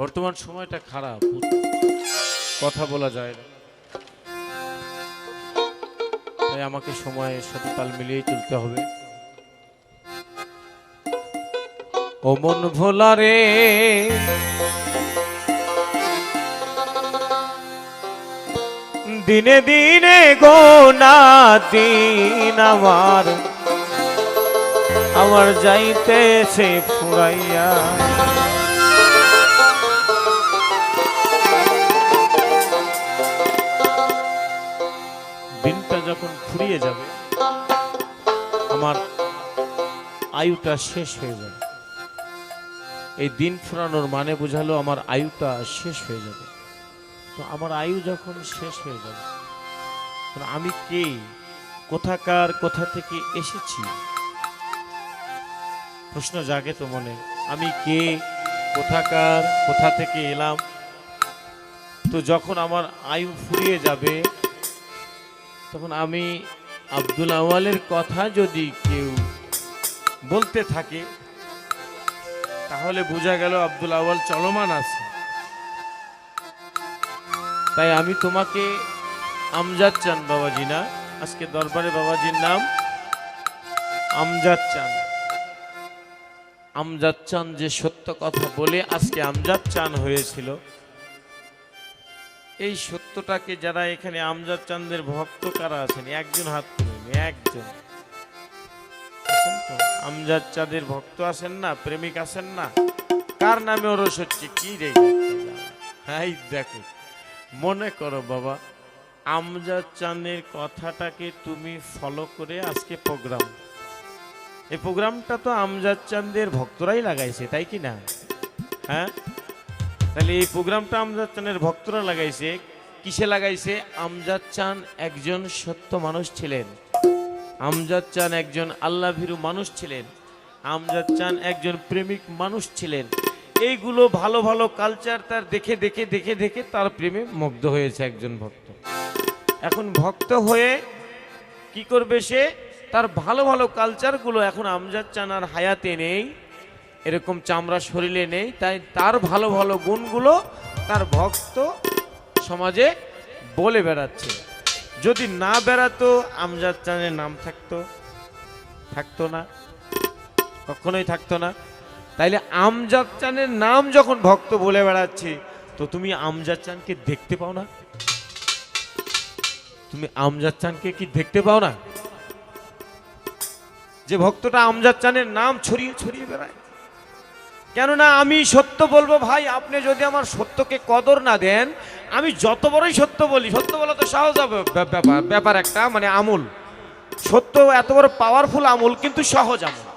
বর্তমান সময়টা খারাপ। কথা বলা যায় না। তাই আমাকে সময়ের সাথে তাল মিলিয়ে চলতে হবে। ও মন ভোলা রে, দিনে দিনে গোনা দিন আমার আমার যাইতেছে ফুরাইয়া। ফুরিয়ে যাবে, আমার আয়ুটা শেষ হয়ে যাবে। এই দিন ফুরানোর মানে বোঝালো আমার আয়ুটা শেষ হয়ে যাবে। তো আমার আয়ু যখন শেষ হয়ে যাবে আমি কে? কোথাকার, কোথা থেকে এসেছি? প্রশ্ন জাগে তো মনে, আমি কে? কোথাকার, কোথা থেকে এলাম? তো যখন আমার আয়ু ফুরিয়ে যাবে, তখন আমি আব্দুল আওয়ালের কথা যদি কেউ বলতে থাকে, তাহলে বোঝা গেল আব্দুল আওয়াল চলমান আছে। তাই আমি তোমাকে আমজাদ চান, বাবাজি না। আজকে দরবারে বাবাজির নাম আমজাদ চান। আমজাদ চান যে সত্য কথা বলে আজকে আমজাদ চান হয়েছিল। এই সত্যটাকে যারা এখানে আমজাদ চান্দের ভক্ত কারা আছেন? একজন হাত তুলেন একজন। আমজাদ চাঁদের ভক্ত আছেন না, প্রেমিক আছেন না। কার নামে ওরস হচ্ছে? কি রে হাই দেখো, মনে করো বাবা, আমজাদ চাঁদের কথাটাকে তুমি ফলো করে আজকে প্রোগ্রাম এই প্রোগ্রামটা তো আমজাদ চাঁদের ভক্তরাই লাগাইছে, তাই কি না? হ্যাঁ? তাহলে এই প্রোগ্রামটা আমজাদ চানের ভক্তরা লাগাইছে। কিসে লাগাইছে? আমজাদ চান একজন সত্য মানুষ ছিলেন। আমজাদ চান একজন আল্লাহ ভীরু মানুষ ছিলেন। আমজাদ চান একজন প্রেমিক মানুষ ছিলেন। এইগুলো ভালো ভালো কালচার তার দেখে দেখে দেখে দেখে তার প্রেমে মুগ্ধ হয়েছে একজন ভক্ত। এখন ভক্ত হয়ে কি করবে সে? তার ভালো ভালো কালচারগুলো এখন আমজাদ চান আর হায়াতে নেই। এরকম চামড়া শরীরে নেই, তাই তার ভালো ভালো গুণগুলো তার ভক্ত সমাজে বলে বেড়াচ্ছে। যদি না বেড়াতো, আমজাদ চানের নাম থাকতো থাকতো না, কখনোই থাকতো না। তাইলে আমজাদ চানের নাম যখন ভক্ত বলে বেড়াচ্ছে, তো তুমি আমজাদ চানকে দেখতে পাও না? তুমি আমজাদ চানকে কি দেখতে পাও না? যে ভক্তটা আমজাদ চানের নাম ছড়িয়ে ছড়িয়ে বেড়ায়। কেননা আমি সত্য বলব ভাই, আপনি যদি আমার সত্যকে কদর না দেন, আমি যত বড়ই সত্য বলি, সত্য বলা তো সহজ ব্যাপার ব্যাপার একটা মানে আমূল। সত্য এত বড় পাওয়ারফুল আমূল, কিন্তু সহজ আমূল।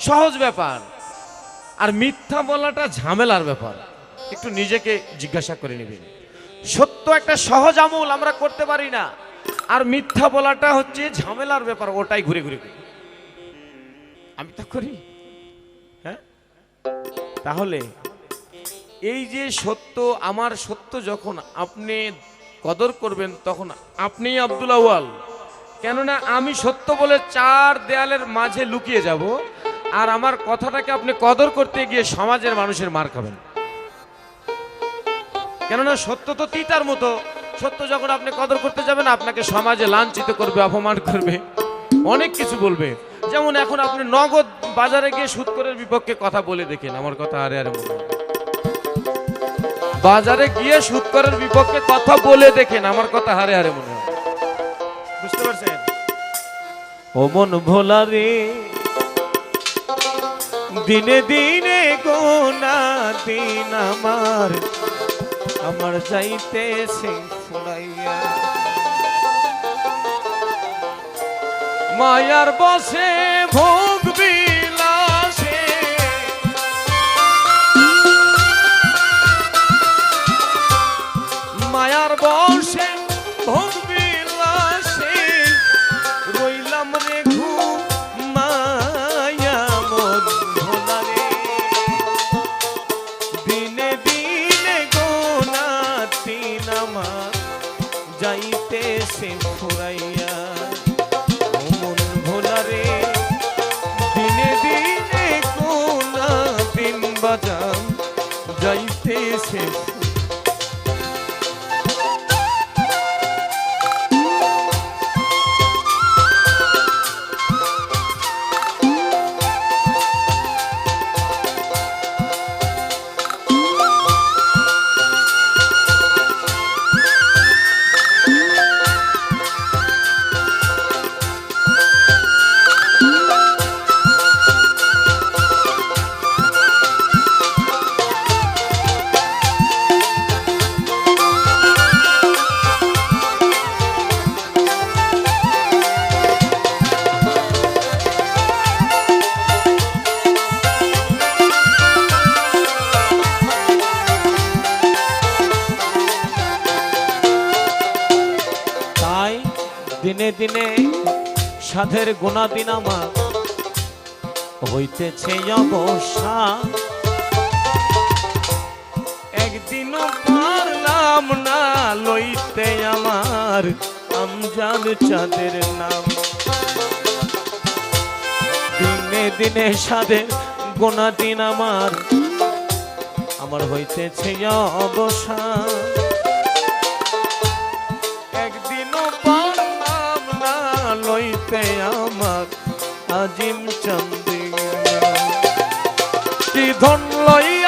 সহজ ব্যাপার। আর মিথ্যা বলাটা ঝামেলার ব্যাপার। একটু নিজেকে জিজ্ঞাসা করে নেবেন। সত্য একটা সহজ আমূল আমরা করতে পারি না। আর মিথ্যা বলাটা হচ্ছে ঝামেলার ব্যাপার, ওটাই ঘুরে ঘুরে আমি তা করি? তাহলে এই যে সত্য, আমার সত্য যখন আপনি কদর করবেন, তখন আপনি আব্দুল আওয়াল কেননা আমি সত্য বলে চার দেয়ালের মাঝে লুকিয়ে যাব, আর আমার কথাটাকে আপনি কদর করতে গিয়ে সমাজের মানুষের মার খাবেন। কেননা সত্য তো তিতার মতো, সত্য যখন আপনি কদর করতে যাবেন, আপনাকে সমাজে লাঞ্ছিত করবে, অপমান করবে, অনেক কিছু বলবে। যেমন এখন আপনি নগদ বাজারে গিয়ে সুৎকরের বিপক্ষে কথা বলে দেখেন, আমার কথা আরে আরে বাজারে গিয়ে সুৎকরের বিপক্ষে কথা বলে দেখেন, আমার কথা হারে হারে মনে হয়। বুঝতে পারছেন? ও মন ভোলা রে, দিনে দিনে গোনা দিন আমার আমার যাইতে যাইতেছে ফুরাইয়া মায়ার বসে ভোগ দিনে সাধের গুণা দিন আমার হইতেছে অবসা। একদিনও পারলাম না লইতে আমার আমজাদ চাঁদের নাম। দিনে দিনে সাধের গোনা দিন আমার আমার হইতেছে অবসান আজিম চন্দিয়া কি ধন লইয়া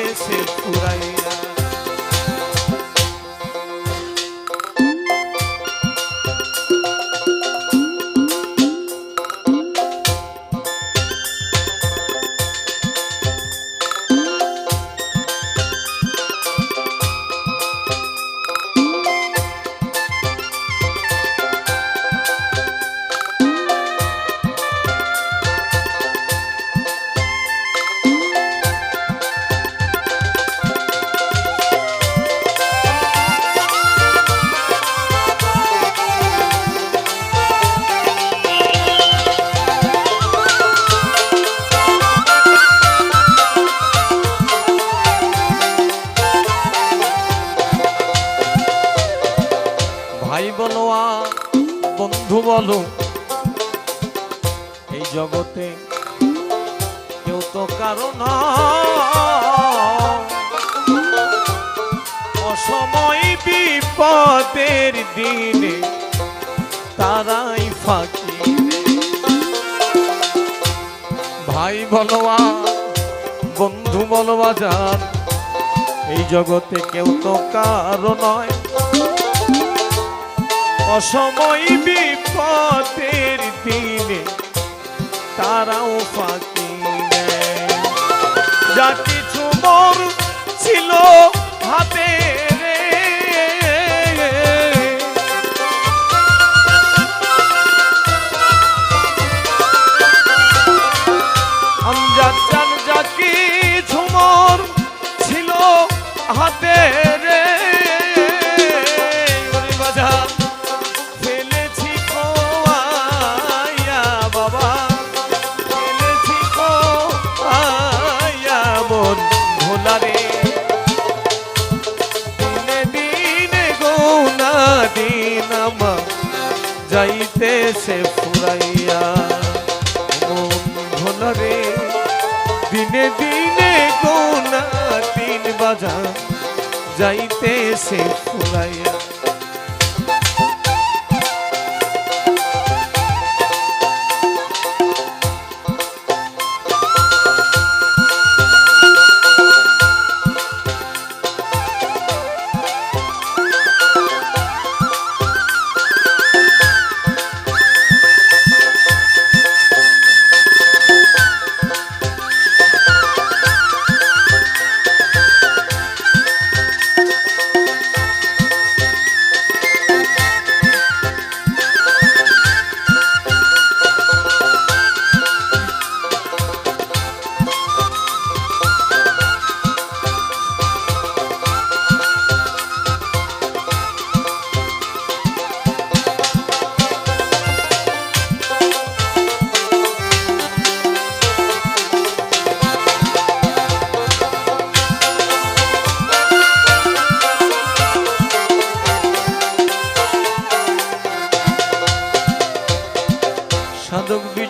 যাইতেছে ফুরাইয়া ভাই বলো বন্ধু বলো, এই জগতে কেউ তো কারণ অসময় বিপদের দিনে তারাই ফাঁকি ভাই বলো আর বন্ধু বলো বাজার এই জগতে কেউ তো কারও নয়। অসময় বিপদের দিনে তারাও ফাঁকি যা কিছু মোর ছিল হাতে যাইতেছে ফুরাইয়া। মন ভোলারে দিনে দিনে গোনা দিন বাজা যাইতেছে ফুরাইয়া।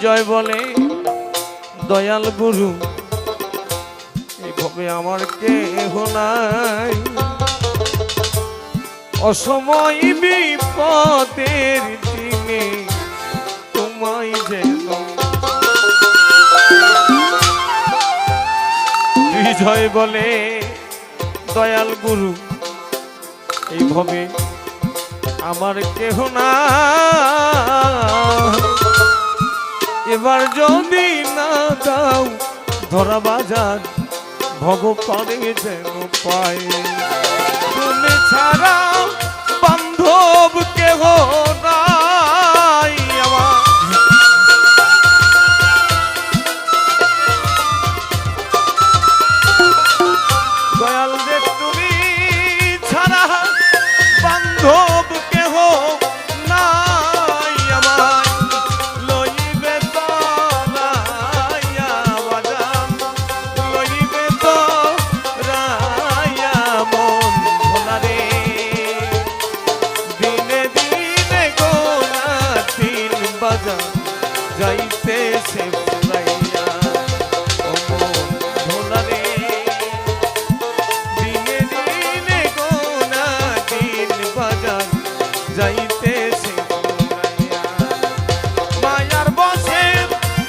বিজয় বলে, দয়াল গুরু এইভাবে আমার কেহ নাই। অসময় বিপদের দিনে তোমায় যেন বিজয় বলে, দয়াল গুরু এইভাবে আমার কেহ না এবার যদি না দাও ধরা বাজার ভগবানে যেন পায়। তুমি ছাড়া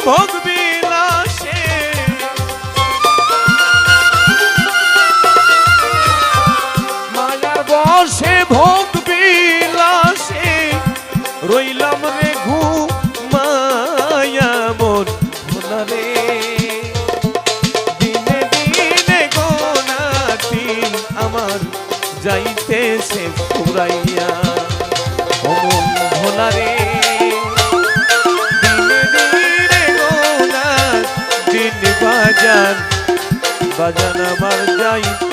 ভোগ বিলাসে মায়ার বসে ভোগ বিলাসে রইলাম রে ঘুমায়া মোর ভোলারে দিনে দিনে দিন আমার যাইতেছে ফুরাইয়া। অমন ভোলারে দিনে বাজান আমার যাইতে